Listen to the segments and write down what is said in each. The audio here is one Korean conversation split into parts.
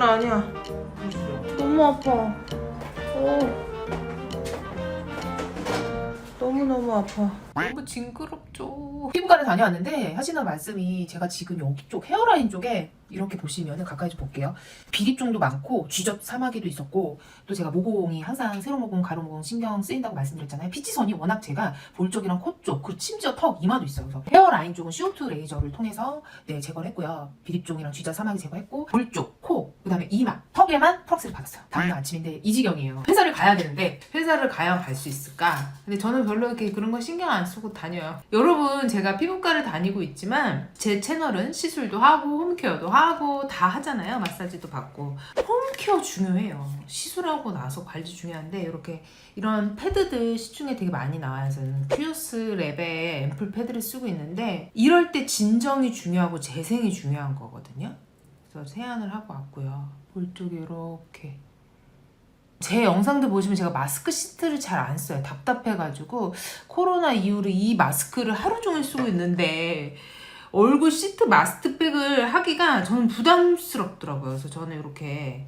장난 아니야. 너무 아파. 어. 너무너무 아파. 너무 징그럽죠. 피부과를 다녀왔는데 하시는 말씀이 제가 지금 여기 쪽 헤어라인 쪽에 이렇게 보시면은 가까이 좀 볼게요. 비립종도 많고 쥐젖 사마귀도 있었고 또 제가 모공이 항상 세로 모공, 가로 모공 신경 쓰인다고 말씀드렸잖아요. 피지선이 워낙 제가 볼 쪽이랑 코 쪽, 그리고 심지어 턱, 이마도 있어요. 그래서 헤어라인 쪽은 CO2 레이저를 통해서 네 제거를 했고요. 비립종이랑 쥐젖 사마귀 제거했고 볼 쪽, 코, 그다음에 이마, 턱에만 프럭스를 받았어요. 다음날 아침인데 이 지경이에요. 회사를 가야 되는데 회사를 가야 갈 수 있을까? 근데 저는 별로 이렇게 그런 거 신경 안 쓰고 다녀요. 여러분 제가 피부과를 다니고 있지만 제 채널은 시술도 하고 홈케어도 하고 다 하잖아요. 마사지도 받고 홈케어 중요해요. 시술하고 나서 관리 중요한데 이렇게 이런 패드들 시중에 되게 많이 나와요. 저는 큐어스 랩의 앰플 패드를 쓰고 있는데 이럴 때 진정이 중요하고 재생이 중요한 거거든요. 그래서 세안을 하고 왔고요. 볼 쪽에 이렇게 제 영상들 보시면 제가 마스크 시트를 잘 안 써요. 답답해가지고 코로나 이후로 이 마스크를 하루 종일 쓰고 있는데 얼굴 시트 마스크백을 하기가 저는 부담스럽더라고요. 그래서 저는 이렇게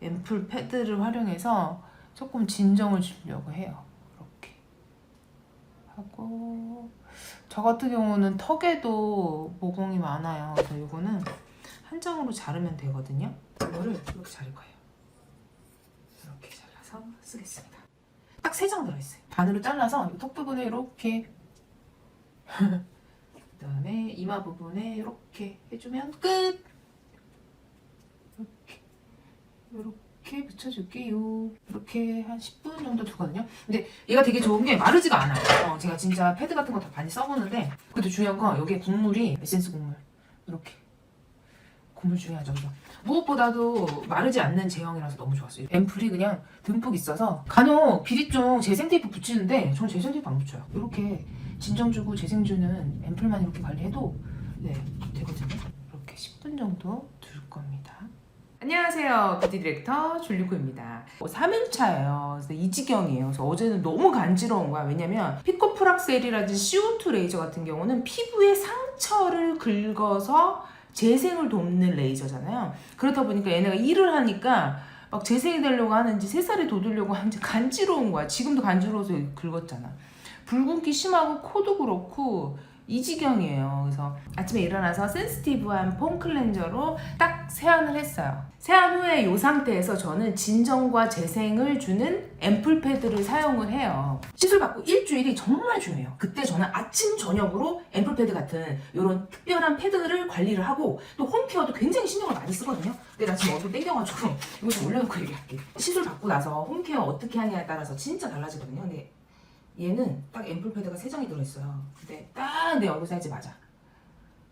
앰플 패드를 활용해서 조금 진정을 주려고 해요. 이렇게 하고 저 같은 경우는 턱에도 모공이 많아요. 그래서 이거는 한 장으로 자르면 되거든요. 이거를 이렇게 자를 거예요. 잘라서 쓰겠습니다. 딱 세 장 들어있어요. 반으로 잘라서 이턱 부분에 이렇게 그다음에 이마 부분에 이렇게 해주면 끝. 이렇게 이렇게 붙여줄게요. 이렇게 한 10분 정도 두거든요. 근데 얘가 되게 좋은 게 마르지가 않아요. 어, 제가 진짜 패드 같은 거 다 많이 써보는데 그래도 중요한 건 여기에 국물이 에센스 국물 이렇게 국물 중요하죠. 무엇보다도 마르지 않는 제형이라서 너무 좋았어요. 앰플이 그냥 듬뿍 있어서 간혹 비립종 재생 테이프 붙이는데 저는 재생 테이프 안 붙여요. 이렇게 진정 주고 재생 주는 앰플만 이렇게 관리해도 네 되거든요. 이렇게 10분 정도 둘 겁니다. 안녕하세요. 뷰티 디렉터 줄리코입니다. 3일차예요. 그래서 이 지경이에요. 그래서 어제는 너무 간지러운 거야. 왜냐면 피코프락셀이라든지 CO2 레이저 같은 경우는 피부에 상처를 긁어서 재생을 돕는 레이저잖아요. 그렇다 보니까 얘네가 일을 하니까 막 재생이 되려고 하는지 새살이 돋으려고 하는지 간지러운 거야. 지금도 간지러워서 긁었잖아. 붉은기 심하고 코도 그렇고 이 지경이에요. 그래서 아침에 일어나서 센스티브한 폼 클렌저로 딱 세안을 했어요. 세안 후에 이 상태에서 저는 진정과 재생을 주는 앰플 패드를 사용을 해요. 시술 받고 일주일이 정말 중요해요. 그때 저는 아침 저녁으로 앰플 패드 같은 이런 특별한 패드를 관리를 하고 또 홈케어도 굉장히 신경을 많이 쓰거든요. 근데 나 지금 얼굴 땡겨가지고 이거 좀 올려놓고 얘기할게. 시술 받고 나서 홈케어 어떻게 하냐에 따라서 진짜 달라지거든요. 근데 얘는 딱 앰플 패드가 3장이 들어있어요. 근데 딱 내 얼굴 사이즈 맞아.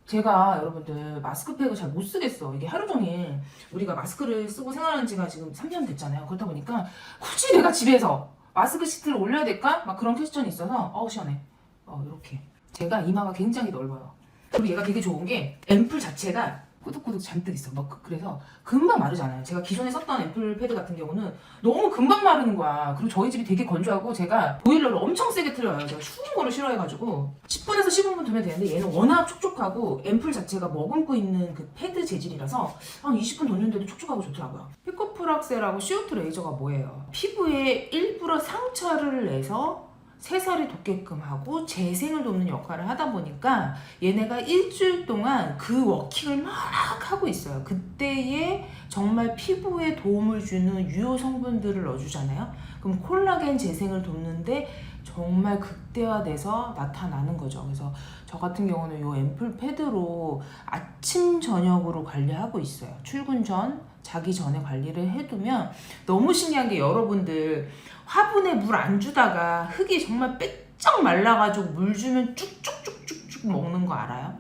제가 여러분들 마스크팩을 잘 못 쓰겠어. 이게 하루 종일 우리가 마스크를 쓰고 생활한 지가 지금 3년 됐잖아요. 그렇다 보니까 굳이 내가 집에서 마스크 시트를 올려야 될까? 막 그런 퀘스천이 있어서 어우 시원해. 어 이렇게. 제가 이마가 굉장히 넓어요. 그리고 얘가 되게 좋은 게 앰플 자체가 꾸덕꾸덕 잔뜩 있어. 막 그- 그래서 금방 마르잖아요. 제가 기존에 썼던 앰플 패드 같은 경우는 너무 금방 마르는 거야. 그리고 저희 집이 되게 건조하고 제가 보일러를 엄청 세게 틀어요. 제가 추운 거를 싫어해가지고 10분에서 15분 두면 되는데 얘는 워낙 촉촉하고 앰플 자체가 머금고 있는 그 패드 재질이라서 한 20분 돌렸는데도 촉촉하고 좋더라고요. 피코프락셀하고 CO2 레이저가 뭐예요? 피부에 일부러 상처를 내서 새살이 돋게끔 하고 재생을 돕는 역할을 하다 보니까 얘네가 일주일 동안 그 워킹을 막 하고 있어요. 그때에 정말 피부에 도움을 주는 유효 성분들을 넣어주잖아요. 그럼 콜라겐 재생을 돕는데 정말 극대화돼서 나타나는 거죠. 그래서 저 같은 경우는 이 앰플 패드로 아침 저녁으로 관리하고 있어요. 출근 전, 자기 전에 관리를 해두면 너무 신기한 게 여러분들 화분에 물 안 주다가 흙이 정말 빼쩍 말라가지고 물 주면 쭉쭉쭉쭉쭉 먹는 거 알아요?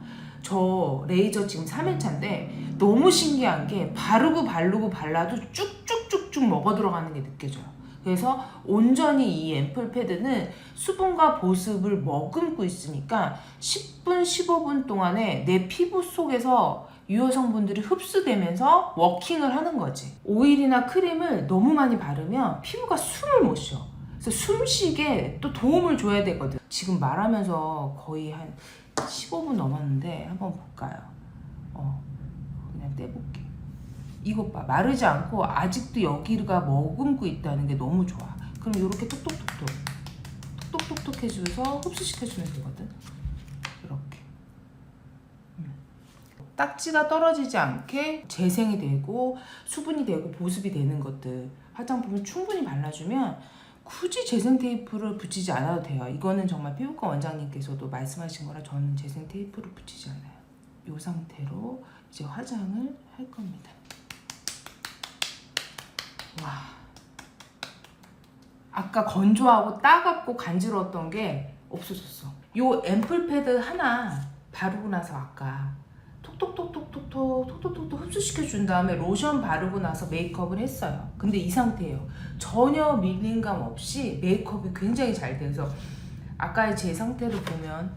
저 레이저 지금 3일차인데 너무 신기한 게 바르고 바르고 발라도 쭉쭉쭉쭉 먹어 들어가는 게 느껴져요. 그래서 온전히 이 앰플 패드는 수분과 보습을 머금고 있으니까 10분, 15분 동안에 내 피부 속에서 유효 성분들이 흡수되면서 워킹을 하는 거지. 오일이나 크림을 너무 많이 바르면 피부가 숨을 못 쉬어. 그래서 숨쉬게 또 도움을 줘야 되거든. 지금 말하면서 거의 한 15분 넘었는데 한번 볼까요? 어, 그냥 떼볼게. 이것 봐 마르지 않고 아직도 여기가 머금고 있다는 게 너무 좋아 그럼 이렇게 톡톡톡톡 톡톡톡톡 해줘서 흡수시켜주면 되거든 이렇게 음. 딱지가 떨어지지 않게 재생이 되고 수분이 되고 보습이 되는 것들 화장품을 충분히 발라주면 굳이 재생 테이프를 붙이지 않아도 돼요. 이거는 정말 피부과 원장님께서도 말씀하신 거라 저는 재생 테이프를 붙이지 않아요. 이 상태로 이제 화장을 할 겁니다. 와. 아까 건조하고 따갑고 간지러웠던 게 없어졌어. 요 앰플 패드 하나 바르고 나서 아까 톡톡톡톡톡톡 톡톡톡톡 흡수시켜 준 다음에 로션 바르고 나서 메이크업을 했어요. 근데 이 상태예요. 전혀 밀림감 없이 메이크업이 굉장히 잘 돼서 아까의 제 상태를 보면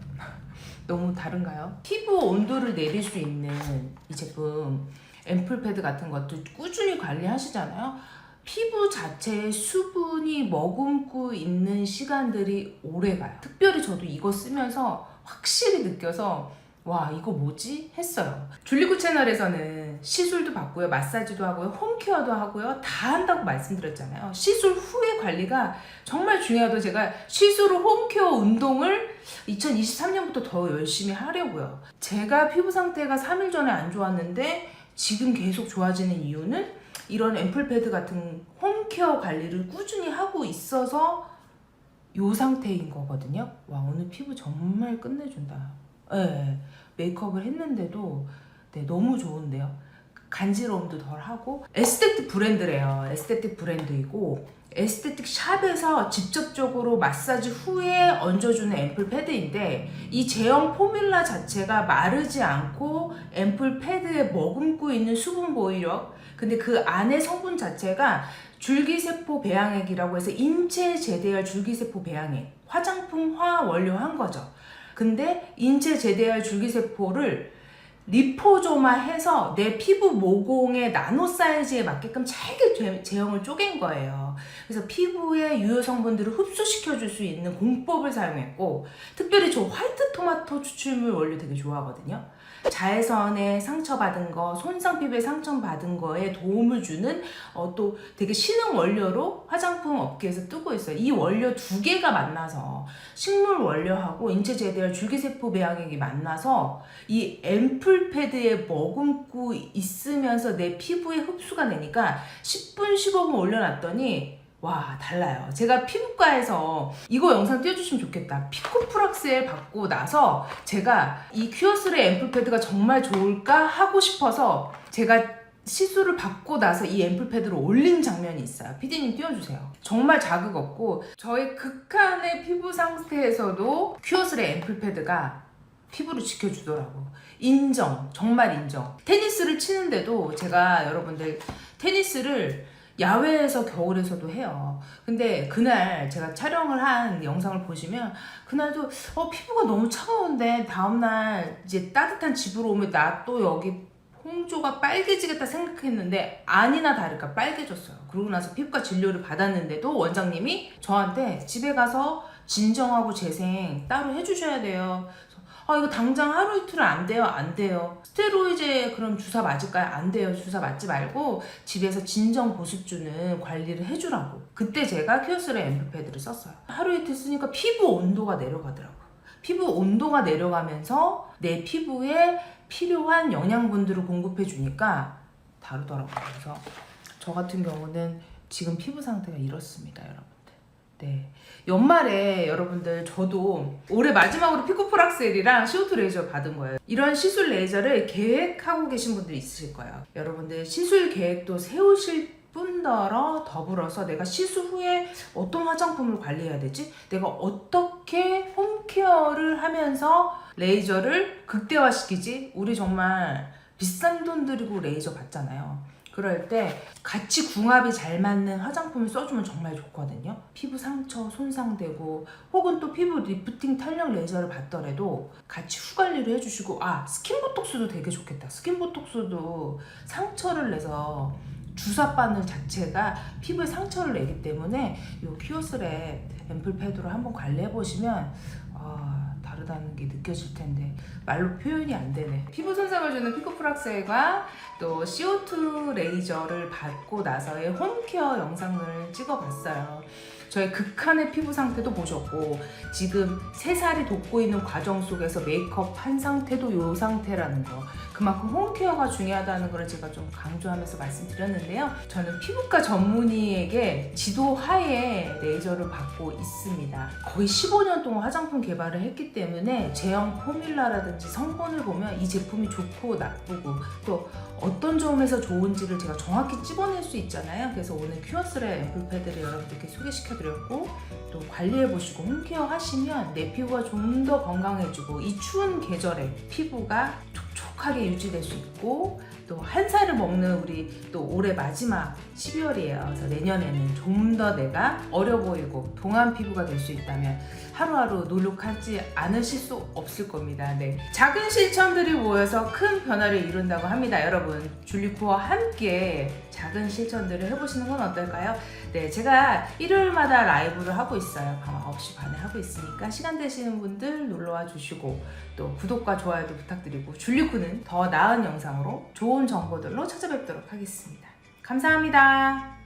너무 다른가요? 피부 온도를 내릴 수 있는 이 제품 앰플 패드 같은 것도 꾸준히 관리하시잖아요. 피부 자체에 수분이 머금고 있는 시간들이 오래 가요. 특별히 저도 이거 쓰면서 확실히 느껴서 와 이거 뭐지 했어요. 줄리구 채널에서는 시술도 받고요, 마사지도 하고요, 홈케어도 하고요, 다 한다고 말씀드렸잖아요. 시술 후의 관리가 정말 중요하다고 제가 시술 후 홈케어 운동을 2023년부터 더 열심히 하려고요. 제가 피부 상태가 3일 전에 안 좋았는데 지금 계속 좋아지는 이유는 이런 앰플 패드 같은 홈케어 관리를 꾸준히 하고 있어서 요 상태인 거거든요. 와 오늘 피부 정말 끝내준다. 네, 메이크업을 했는데도 네, 너무 좋은데요. 간지러움도 덜 하고 에스테틱 브랜드래요. 에스테틱 브랜드이고 에스테틱 샵에서 직접적으로 마사지 후에 얹어주는 앰플 패드인데 이 제형 포뮬라 자체가 마르지 않고 앰플 패드에 머금고 있는 수분 보이력 근데 그 안에 성분 자체가 줄기세포 배양액이라고 해서 인체 제대할 줄기세포 배양액 화장품화 원료한 거죠. 근데 인체 제대할 줄기세포를 리포조마 해서 내 피부 모공의 나노 사이즈에 맞게끔 잘게 제- 제형을 쪼갠 거예요. 그래서 피부의 유효 성분들을 흡수시켜 줄 수 있는 공법을 사용했고 특별히 저 화이트 토마토 추출물 원료 되게 좋아하거든요. 자외선에 상처받은 거, 손상 피부에 상처받은 거에 도움을 주는 어, 또 되게 신흥 원료로 화장품 업계에서 뜨고 있어요. 이 원료 두 개가 만나서 식물 원료하고 인체 제대할 줄기세포 배양액이 만나서 이 앰플 패드에 머금고 있으면서 내 피부에 흡수가 되니까 10분 15분 올려놨더니 와 달라요. 제가 피부과에서 이거 영상 띄워주시면 좋겠다. 피코프락셀 받고 나서 제가 이 큐어스의 앰플 패드가 정말 좋을까 하고 싶어서 제가 시술을 받고 나서 이 앰플 패드를 올린 장면이 있어요. 피디님 띄워주세요. 정말 자극 없고 저의 극한의 피부 상태에서도 큐어스의 앰플 패드가 피부를 지켜주더라고. 인정. 정말 인정. 테니스를 치는데도 제가 여러분들 테니스를 야외에서 겨울에서도 해요. 근데 그날 제가 촬영을 한 영상을 보시면 그날도 어 피부가 너무 차가운데 다음날 이제 따뜻한 집으로 오면 나 또 여기 홍조가 빨개지겠다 생각했는데 아니나 다를까 빨개졌어요. 그러고 나서 피부과 진료를 받았는데도 원장님이 저한테 집에 가서 진정하고 재생 따로 해주셔야 돼요. 아 이거 당장 하루 이틀은 안 돼요 안 돼요. 스테로이드 그럼 주사 맞을까요? 안 돼요. 주사 맞지 말고 집에서 진정 보습 주는 관리를 해주라고. 그때 제가 키오스의 앰플 패드를 썼어요. 하루 이틀 쓰니까 피부 온도가 내려가더라고 피부 온도가 내려가면서 내 피부에 필요한 영양분들을 공급해 주니까 다르더라고요. 그래서 저 같은 경우는 지금 피부 상태가 이렇습니다 여러분들 네 연말에 여러분들 저도 올해 마지막으로 피코프락셀이랑 CO2 레이저 받은 거예요. 이런 시술 레이저를 계획하고 계신 분들이 있으실 거예요. 여러분들 시술 계획도 세우실 뿐더러 더불어서 내가 시술 후에 어떤 화장품을 관리해야 되지? 내가 어떻게 홈케어를 하면서 레이저를 극대화시키지? 우리 정말 비싼 돈 들이고 레이저 받잖아요. 그럴 때 같이 궁합이 잘 맞는 화장품을 써주면 정말 좋거든요. 피부 상처 손상되고 혹은 또 피부 리프팅 탄력 레이저를 받더라도 같이 후관리를 해주시고 아 스킨보톡스도 되게 좋겠다. 스킨보톡스도 상처를 내서 주사 바늘 자체가 피부에 상처를 내기 때문에 이 큐어스랩 앰플 패드로 한번 관리해 보시면 아, 다르. 다르다는 게 느껴질 텐데 말로 표현이 안 되네. 피부 손상을 주는 피코프락셀과 또 CO2 레이저를 받고 나서의 홈케어 영상을 찍어봤어요. 저의 극한의 피부 상태도 보셨고 지금 세 살이 돋고 있는 과정 속에서 메이크업 한 상태도 요 상태라는 거. 그만큼 홈케어가 중요하다는 걸 제가 좀 강조하면서 말씀드렸는데요. 저는 피부과 전문의에게 지도 하에 레이저를 받고 있습니다. 거의 15년 동안 화장품 개발을 했기 때문에 제형 포뮬라라든지 성분을 보면 이 제품이 좋고 나쁘고 또 어떤 점에서 좋은지를 제가 정확히 찝어낼 수 있잖아요. 그래서 오늘 큐어스의 앰플 패드를 여러분들께 소개시켜 드렸고 또 관리해보시고 홈케어 하시면 내 피부가 좀 더 건강해지고 이 추운 계절에 피부가 촉촉하게 유지될 수 있고 또 한 살을 먹는 우리 또 올해 마지막 12월이에요. 그래서 내년에는 좀 더 내가 어려 보이고 동안 피부가 될 수 있다면 하루하루 노력하지 않으실 수 없을 겁니다. 네. 작은 실천들이 모여서 큰 변화를 이룬다고 합니다. 여러분, 줄리코와 함께 작은 실천들을 해보시는 건 어떨까요? 네, 제가 일요일마다 라이브를 하고 있어요. 밤 9시 반에 하고 있으니까 시간 되시는 분들 놀러와 주시고 또 구독과 좋아요도 부탁드리고 줄리코는 더 나은 영상으로 좋은 정보들로 찾아뵙도록 하겠습니다. 감사합니다.